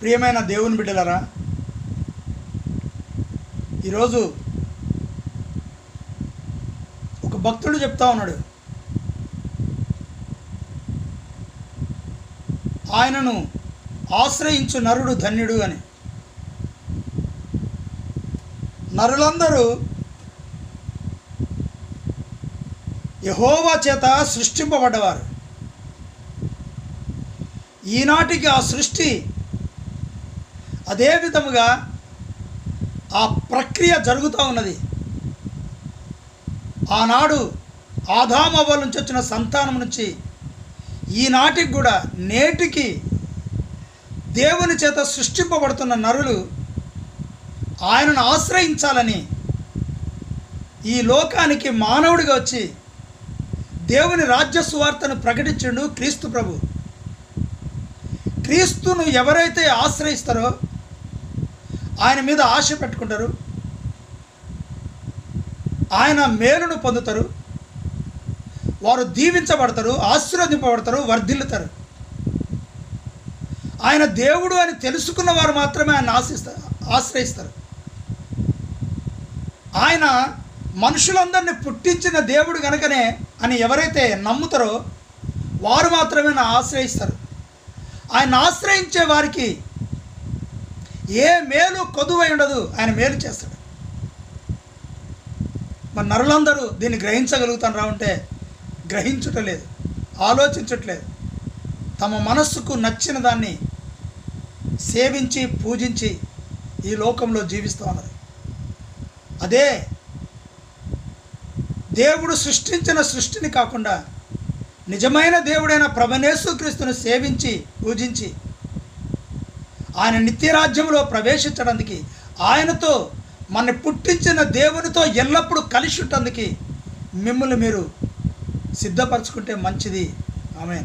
ప్రియమైన దేవుని బిడ్డలరా ఈరోజు ఒక భక్తుడు చెప్తా ఉన్నాడు. ఆయనను ఆశ్రయించు నరుడు ధన్యుడు అని. నరులందరూ యహోవా చేత సృష్టింపబడ్డవారు. ఈనాటికి ఆ సృష్టి అదే విధముగా ఆ ప్రక్రియ జరుగుతూ ఉన్నది. ఆనాడు ఆదామవ్వల నుంచి వచ్చిన సంతానం నుంచి ఈనాటికి కూడా నేటికి దేవుని చేత సృష్టింపబడుతున్న నరులు ఆయనను ఆశ్రయించాలని ఈ లోకానికి మానవుడిగా వచ్చి దేవుని రాజ్య సువార్తను ప్రకటించిండు క్రీస్తు ప్రభు. క్రీస్తును ఎవరైతే ఆశ్రయిస్తారో ఆయన మీద ఆశ పెట్టుకుంటారు. ఆయన మేలును పొందుతారు. వారు దీవించబడతారు ఆశీర్వదింపబడతారు వర్ధిల్లుతారు. ఆయన దేవుడు అని తెలుసుకున్న వారు మాత్రమే ఆయన ఆశిస్తారు ఆశ్రయిస్తారు. ఆయన మనుషులందరినీ పుట్టించిన దేవుడు గనుకనే అని ఎవరైతే నమ్ముతారో వారు మాత్రమే నా ఆశ్రయిస్తారు. ఆయన ఆశ్రయించే వారికి ఏ మేలు కొదువై ఉండదు. ఆయన మేలు చేస్తాడు. మన నరులందరూ దీన్ని గ్రహించగలుగుతాను రావుంటే గ్రహించుటలేదు ఆలోచించట్లేదు. తమ మనస్సుకు నచ్చిన దాన్ని సేవించి పూజించి ఈ లోకంలో జీవిస్తూ ఉన్నారు. అదే దేవుడు సృష్టించిన సృష్టిని కాకుండా నిజమైన దేవుడైన ప్రభనేసుక్రీస్తును సేవించి పూజించి ఆయన నిత్యరాజ్యంలో ప్రవేశించడానికి ఆయనతో మన పుట్టించిన దేవునితో ఎల్లప్పుడూ కలిసి ఉండడానికి మిమ్మల్ని మీరు సిద్ధపరచుకుంటే మంచిది. ఆమె